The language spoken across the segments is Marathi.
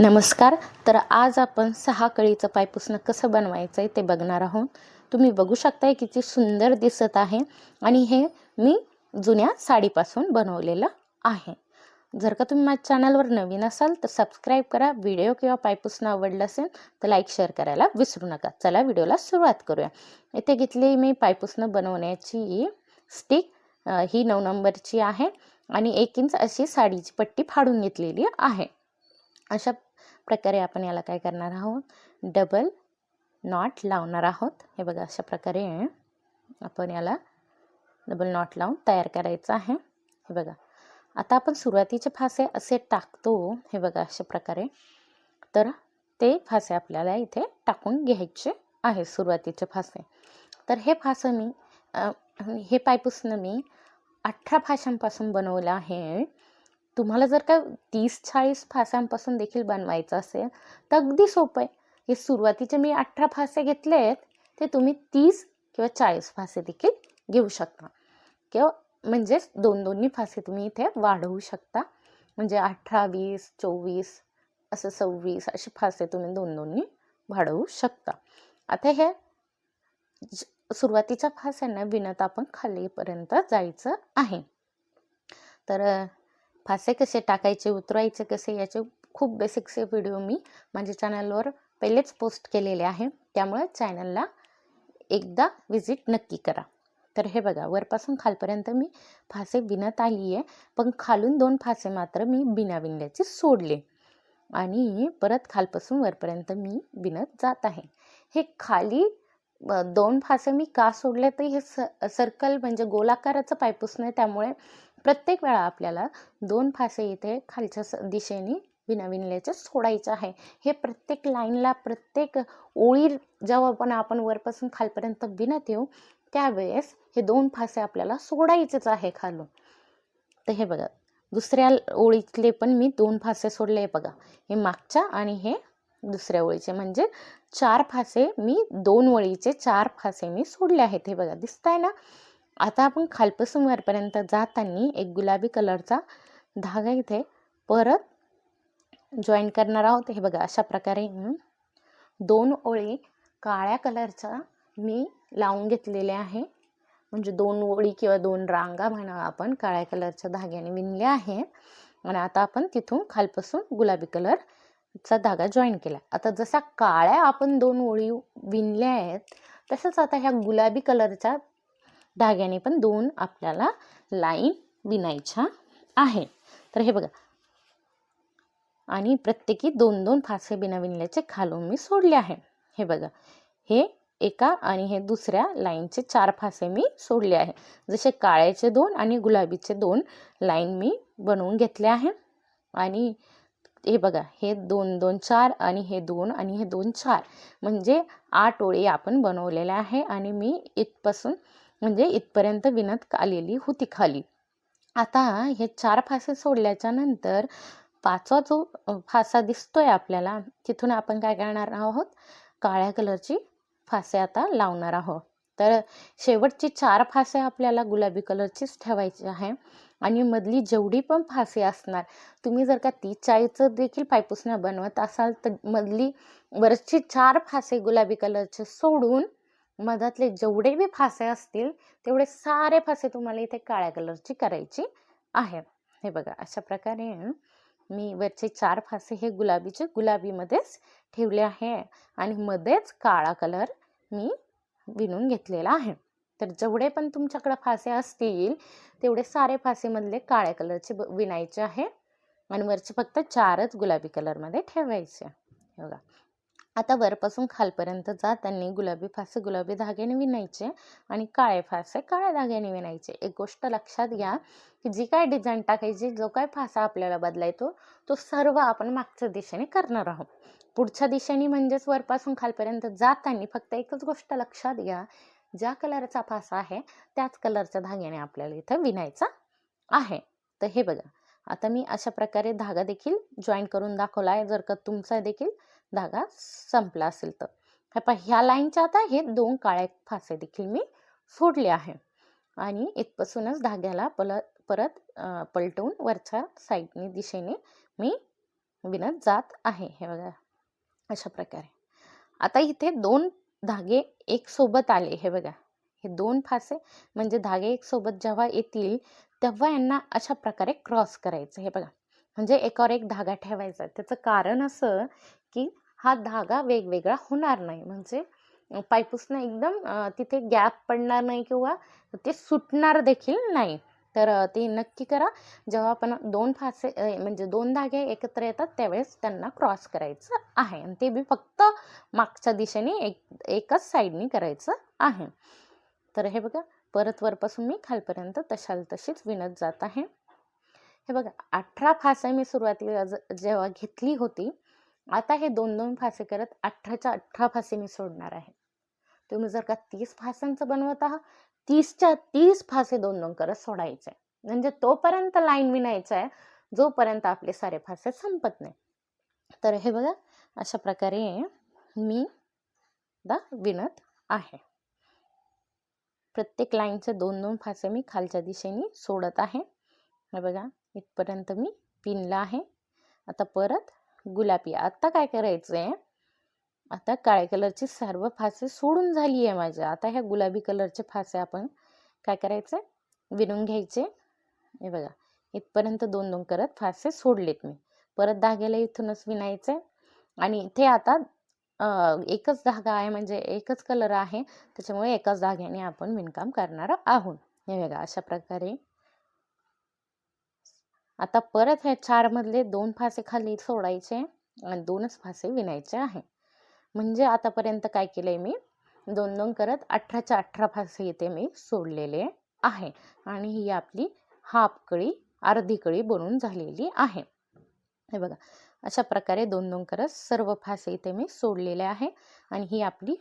नमस्कार. तर आज आपण सहा कळीचं पायपुसणं कसं बनवायचं आहे ते बघणार आहोत. तुम्ही बघू शकताय किती सुंदर दिसत आहे आणि हे मी जुन्या साडीपासून बनवलेलं आहे. जर का तुम्ही माझ्या चॅनलवर नवीन असाल तर सबस्क्राईब करा व्हिडिओ किंवा पायपुसणं आवडलं असेल तर लाईक शेअर करायला विसरू नका. चला व्हिडिओला सुरुवात करूया. इथे घेतली मी पायपुसणं बनवण्याची स्टिक. ही नऊ नंबरची आहे आणि एक इंच अशी साडीची पट्टी फाडून घेतलेली आहे. अशा प्रकारे आपण याला काय करणार आहोत? डबल नॉट लावणार आहोत. हे बघा अशा प्रकारे आपण याला डबल नॉट लावून तयार करायचं आहे. हे बघा आता आपण सुरुवातीचे फासे असे टाकतो. हे बघा अशा प्रकारे. तर ते फासे आपल्याला इथे टाकून घ्यायचे आहे सुरुवातीचे फासे. तर हे फासं मी हे पायपुसणं मी अठरा फाशांपासून बनवलं आहे. तुम्हाला जर का तीस चाळीस फास्यांपासून देखील बनवायचं असेल तर अगदी सोपं आहे. हे सुरुवातीचे मी अठरा फासे घेतले आहेत ते तुम्ही तीस किंवा चाळीस फासे देखील घेऊ शकता. किंवा म्हणजेच दोन दोन्ही फासे तुम्ही इथे वाढवू शकता. म्हणजे अठरा वीस चोवीस असं सव्वीस असे फासे तुम्ही दोन दोन्ही वाढवू शकता. आता हे सुरुवातीच्या फास्यांना विणत आपण खालीपर्यंत जायचं आहे. तर फासे कसे टाकायचे उतरवायचे कसे याचे खूप बेसिकचे व्हिडिओ मी माझ्या चॅनलवर पहिलेच पोस्ट केलेले आहे. त्यामुळे चॅनलला एकदा विजिट नक्की करा. तर हे बघा वरपासून खालपर्यंत मी फासे विणत आली आहे पण खालून दोन फासे मात्र मी बिना विणल्याचे सोडले. आणि परत खालपासून वरपर्यंत मी विणत जात आहे. हे खाली दोन फासे मी का सोडले तर हे स सर्कल म्हणजे गोलाकाराचं पायपूस नाही त्यामुळे प्रत्येक वेळा आपल्याला दोन फासे इथे खालच्या स दिशेने विना सोडायचं आहे. हे प्रत्येक लाईनला प्रत्येक ओळी जेव्हा पण आपण वरपासून खालपर्यंत विनत येऊ त्यावेळेस हे दोन फासे आपल्याला सोडायचेच आहे खालून. तर हे बघा दुसऱ्या ओळीतले पण मी दोन फासे सोडले बघा. हे मागच्या आणि हे दुसऱ्या ओळीचे. म्हणजे चार फासे मी दोन ओळीचे चार फासे मी सोडले आहेत. हे बघा दिसत ना? आता आपण खालपासून वरपर्यंत जाताना एक गुलाबी कलरचा धागा इथे परत जॉईन करणार आहोत. हे बघा अशा प्रकारे दोन ओळी काळ्या कलरचा मी लावून घेतलेले आहे. म्हणजे दोन ओळी किंवा दोन रांगा म्हणा आपण काळ्या कलरच्या धाग्याने विणल्या आहे आणि आता आपण तिथून खालपासून गुलाबी कलरचा धागा जॉईन केला. आता जसा काळ्या आपण दोन ओळी विणल्या आहेत तसंच आता ह्या गुलाबी कलरच्या धाग्याने पण दोन आपल्याला लाईन विणायच्या आहे तर हे बघा. आणि प्रत्येकी दोन दोन फासे बिना विणल्याचे खालून मी सोडले आहे. हे बघा. हे एका आणि हे दुसऱ्या लाईनचे चार फासे मी सोडले आहे. जसे काळ्याचे दोन आणि गुलाबीचे दोन लाईन मी बनवून घेतले आहे. आणि हे बघा. हे दोन दोन चार आणि हे दोन आणि हे दोन चार. म्हणजे आठ ओळी आपण बनवलेल्या आहे आणि मी इथपासून म्हणजे इथपर्यंत विणत आलेली होती खाली. आता हे चार फासे सोडल्याच्या नंतर पाचवा जो फासा दिसतोय आपल्याला तिथून आपण काय करणार आहोत? काळ्या कलरची फासे आता लावणार आहोत. तर शेवटची चार फासे आपल्याला गुलाबी कलरचीच ठेवायची आहे. आणि मधली जेवढी पण फासे असणार तुम्ही जर का ती चायचं देखील पायपुसणं बनवत असाल तर मधली वरची चार फासे गुलाबी कलरचे सोडून मधातले जेवढे बी फासे असतील तेवढे सारे फासे तुम्हाला इथे काळ्या कलरची करायची आहे हे बघा अशा प्रकारे मी वरचे चार फासे हे गुलाबीचे गुलाबीमध्येच ठेवले आहे आणि मध्येच काळा कलर मी विणून घेतलेला आहे. तर जेवढे पण तुमच्याकडे फासे असतील तेवढे सारे फासेमधले काळ्या कलरचे ब- विणायचे आहे. आणि वरचे फक्त चारच गुलाबी कलरमध्ये ठेवायचे हे बघा आता वरपासून खालपर्यंत जाताना गुलाबी फासे गुलाबी धाग्याने विणायचे आणि काळे फासे काळ्या धाग्याने विणायचे. एक गोष्ट लक्षात घ्या की जी काय डिझाईन टाकायची जो काय फासा आपल्याला बदलायतो तो सर्व आपण मागच्या दिशेने करणार आहोत. पुढच्या दिशेने म्हणजेच वरपासून खालपर्यंत जाताना फक्त एकच गोष्ट लक्षात घ्या. ज्या कलरचा फासा आहे त्याच कलरच्या धाग्याने आपल्याला इथं विणायचा आहे. तर हे बघा. आता मी अशा प्रकारे धागा देखील जॉईन करून दाखवला आहे. जर का तुमचा देखील धागा संपला असेल तर. हे पहा ह्या लाईनच्या आता हे दोन काळे फासे देखील मी सोडले आहे. आणि इथपासूनच धाग्याला पल परत पलटवून वरच्या साईडने दिशेने मी विणत जात आहे. हे बघा. अशा प्रकारे. आता इथे दोन धागे एक सोबत आले. हे बघा. हे दोन फासे. म्हणजे धागे एक सोबत जेव्हा येतील तेव्हा यांना अशा प्रकारे क्रॉस करायचं. हे बघा. म्हणजे एकावर एक धागा ठेवायचा. त्याचं कारण असं की हा धागा वेगवेगळा होणार नाही. म्हणजे पायपूसनं एकदम तिथे गॅप पडणार नाही किंवा ते सुटणार देखील नाही. तर ते नक्की करा. जेव्हा आपण दोन फासे म्हणजे दोन धागे एकत्र येतात त्यावेळेस त्यांना क्रॉस करायचं आहे. आणि ते बी फक्त मागच्या दिशेने एक एकच साईडनी करायचं आहे. तर हे बघा. परत वरपासून मी खालपर्यंत तशाल तशीच विणत जात आहे. हे बघा अठरा फासे मी सुरुवातीला जेव्हा घेतली होती आता हे दोन दोन फासे करत अठराच्या अठरा फासे मी सोडणार आहे. तुम्ही जर का तीस फासांचं बनवत आहात तीसच्या तीस फासे दोन दोन करत सोडायचे. म्हणजे तोपर्यंत लाईन विणायचं आहे जोपर्यंत आपले सारे फासे संपत नाही. तर हे बघा अशा प्रकारे मी दा विणत आहे. प्रत्येक लाईनचे दोन दोन फासे मी खालच्या दिशेने सोडत आहे. हे बघा इथपर्यंत मी पिनला आहे. आता परत गुलाबी आता काय करायचं आहे आता काळ्या कलरची सर्व फासे सोडून झाली आहे माझ्या. आता ह्या गुलाबी कलरचे फासे आपण काय करायचं विणून घ्यायचे. हे बघा इथपर्यंत दोन दोन करत फासे सोडलेत मी. परत धाग्याला इथूनच विणायचे आणि इथे आता एकच धागा आहे म्हणजे एकच कलर आहे. त्याच्यामुळे एकाच धाग्याने आपण विणकाम करणार आहोत. हे बघा अशा प्रकारे. आता परत ह्या चार मधले दोन फासे खाली सोडायचे आणि दोनच फासे विणायचे आहे. म्हणजे आतापर्यंत काय केलंय मी? दोन दोन करत अठराच्या अठरा फासे इथे मी सोडलेले आहे. आणि ही आपली हाफ कळी अर्धी कळी बनून झालेली आहे. हे बघा अशा प्रकारे दोन दोन करत सर्व फासे इथे मी सोडलेले आहे आणि ही आपली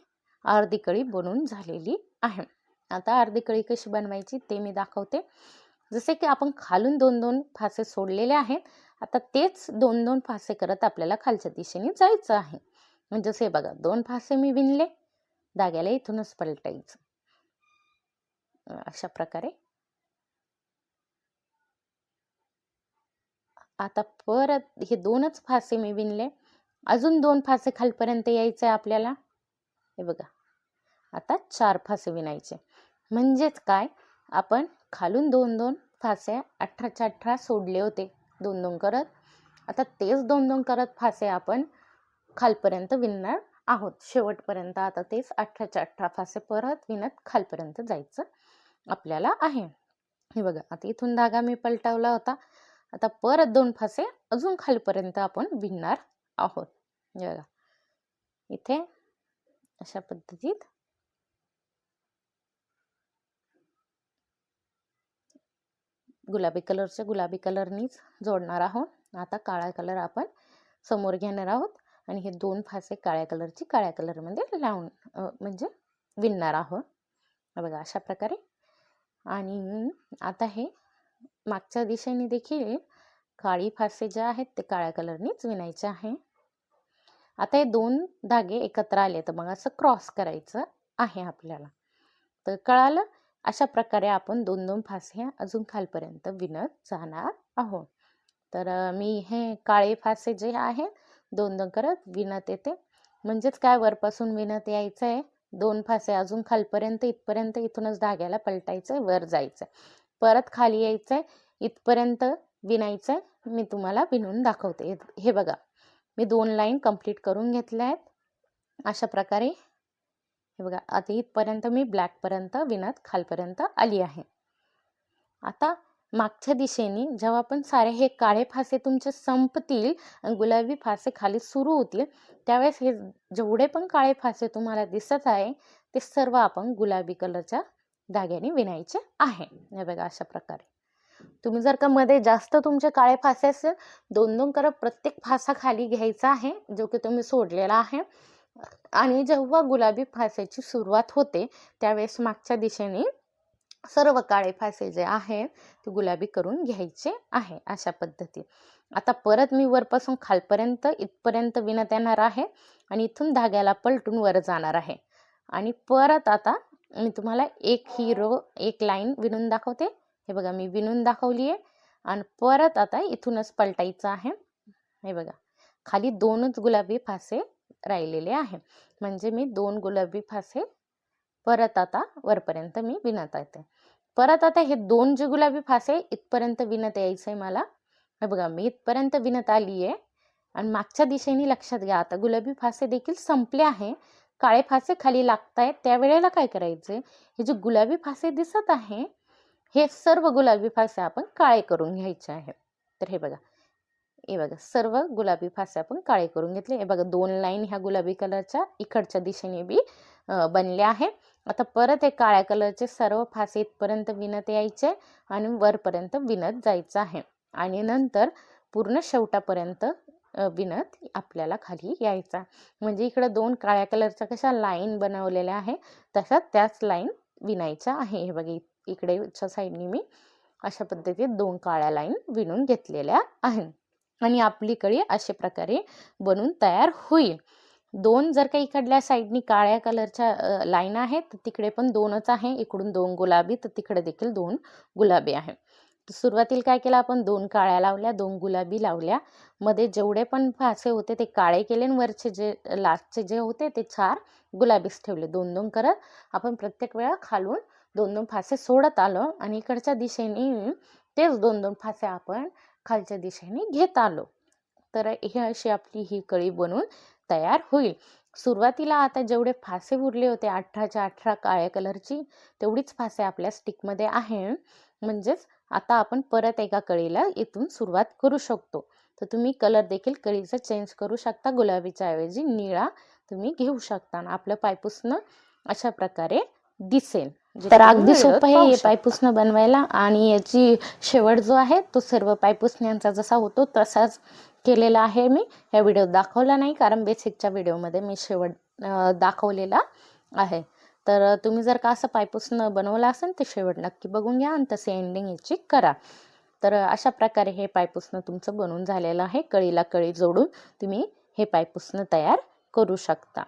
अर्धी कळी बनवून झालेली आहे. आता अर्धी कळी कशी बनवायची ते मी दाखवते. जसे की आपण खालून दोन दोन फासे सोडलेले आहेत आता तेच दोन दोन फासे करत आपल्याला खालच्या दिशेने जायचं आहे. म्हणजे जसे बघा दोन फासे मी विणले धाग्याला इथूनच पलटायचं. अशा प्रकारे आता परत हे दोनच फासे मी विणले. अजून दोन फासे खालपर्यंत यायचे आपल्याला. हे बघा. आता चार फासे विणायचे. म्हणजेच काय? आपण खालून दोन दोन फासे अठराच्या अठरा सोडले होते. दोन दोन करत. आता तेच दोन दोन करत फासे आपण खालपर्यंत विणणार आहोत. शेवटपर्यंत आता तेच अठराच्या अठरा फासे परत विणत खालपर्यंत जायचं आपल्याला आहे. हे बघा. आता इथून धागा मी पलटवला होता. आता परत दोन फासे अजून खालपर्यंत आपण विणणार आहोत. बघा. इथे अशा पद्धतीत गुलाबी कलरचे गुलाबी कलरनीच जोडणार आहोत. आता काळा कलर आपण समोर घेणार आहोत आणि हे दोन फासे काळ्या कलरची काळ्या कलरमध्ये लावून म्हणजे विणणार आहोत. बघा अशा प्रकारे. आणि आता हे मागच्या दिशेने देखील काळी फासे जे आहेत ते काळ्या कलरनीच विणायचे आहे. आता हे दोन धागे एकत्र आले तर मग असं क्रॉस करायचं आहे आपल्याला. तर कळालं? अशा प्रकारे आपण दोन दोन फासे अजून खालपर्यंत विणत जाणार आहोत. तर मी हे काळे फासे जे आहे दोन दोन करत विणत येते. म्हणजेच काय? वरपासून विणत यायचं आहे दोन फासे अजून खालपर्यंत इथपर्यंत इथूनच धाग्याला पलटायचं आहे वर जायचं परत खाली यायचं आहे इथपर्यंत विणायचं आहे मी तुम्हाला विणून दाखवते. हे बघा. मी दोन लाईन कंप्लीट करून घेतल्या आहेत. अशा प्रकारे. हे बघा. आता इथपर्यंत मी ब्लॅकपर्यंत विणत खालपर्यंत आली आहे. आता मागच्या दिशेने जेव्हा आपण सारे हे काळे फासे तुमचे संपतील आणि गुलाबी फासे खाली सुरू होतील त्यावेळेस हे जेवढे पण काळे फासे तुम्हाला दिसत आहे ते सर्व आपण गुलाबी कलरच्या धाग्याने विणायचे आहे. हे बघा अशा प्रकारे. तुम्ही जर का मध्ये जास्त तुमचे काळे फासे असेल दोन दोन करत प्रत्येक फासा खाली घ्यायचा आहे जो की तुम्ही सोडलेला आहे. आणि जेव्हा गुलाबी फासेची सुरुवात होते त्यावेळेस मागच्या दिशेने सर्व काळे फासे जे आहेत ते गुलाबी करून घ्यायचे आहे अशा पद्धती आता परत मी वरपासून खालपर्यंत इथपर्यंत विणत येणार आहे. आणि इथून धाग्याला पलटून वर जाणार आहे. आणि परत आता मी तुम्हाला एक हिरो एक लाईन विणून दाखवते. हे बघा मी विणून दाखवली आहे. आणि परत आता इथूनच पलटायचं आहे. हे बघा खाली दोनच गुलाबी फासे राहिलेले आहे. म्हणजे मी दोन गुलाबी फासे परत आता वरपर्यंत मी विणत येते. परत आता हे दोन जे गुलाबी फासे इथपर्यंत विणत यायचं आहे मला. हे बघा मी इथपर्यंत विणत आली आहे आणि मागच्या दिशेने लक्षात घ्या आता गुलाबी फासे देखील संपले आहे. काळे फासे खाली लागत आहेत त्यावेळेला काय करायचे? हे जे गुलाबी फासे दिसत आहे हे सर्व गुलाबी फासे आपण काळे करून घ्यायचे आहे तर हे बघा हे बघा सर्व गुलाबी फासे आपण काळे करून घेतले. हे बघा दोन लाईन ह्या गुलाबी कलरच्या इकडच्या दिशेने बी बनले आहे आता परत हे काळ्या कलरचे सर्व फासे इथपर्यंत विणत यायचे आणि वरपर्यंत विणत जायचं आहे. आणि नंतर पूर्ण शेवटापर्यंत विणत आपल्याला खाली यायचा. म्हणजे इकडं दोन काळ्या कलरच्या कशा लाईन बनवलेल्या आहे तशा त्याच लाईन विणायच्या आहे. हे बघा इकडेच्या साईडनी मी अशा पद्धतीत दोन काळ्या लाईन विणून घेतलेल्या आहेत आणि आपली कळी अशा प्रकारे बनून तयार होईल. दोन जर का इकडल्या साईडनी काळ्या कलरच्या लाईन आहेत तर तिकडे पण दोनच आहे. इकडून दोन गुलाबी तर तिकडे देखील दोन गुलाबी आहे. सुरुवातीला काय केलं आपण दोन काळ्या लावल्या दोन गुलाबी लावल्या. मध्ये जेवढे पण फासे होते ते काळे केले आणि वरचे जे लास्टचे जे होते ते चार गुलाबीच ठेवले. दोन दोन करत आपण प्रत्येक वेळा खालून दोन दोन फासे सोडत आलो आणि इकडच्या दिशेने तेच दोन दोन फासे आपण खालच्या दिशेने घेत आलो. तर हे अशी आपली ही कळी बनून तयार होईल. सुरुवातीला आता जेवढे फासे उरले होते अठराच्या अठरा काळ्या कलरची तेवढीच फासे आपल्या स्टिकमध्ये आहे. म्हणजेच आता आपण परत एका कळीला इथून सुरुवात करू शकतो. तर तुम्ही कलर देखील कळीचा चेंज करू शकता. गुलाबीच्या ऐवजी निळा तुम्ही घेऊ शकता. आपलं पायपुसणं अशा प्रकारे दिसेल. तर अगदी सोपं आहे हे पायपुसणं बनवायला. आणि याची शेवट जो आहे तो सर्व पायपुसण्यांचा जसा होतो तसाच केलेला आहे मी. या व्हिडिओ दाखवला नाही. कारण बेसिकच्या व्हिडिओमध्ये मी शेवट दाखवलेला आहे. तर तुम्ही जर का असं पायपुसणं बनवलं असेल तर शेवट नक्की बघून घ्या आणि तसे एंडिंग याची करा. तर अशा प्रकारे हे पायपुसणं तुमचं बनवून झालेलं आहे. कळीला कळी जोडून तुम्ही हे पायपुसणं तयार करू शकता.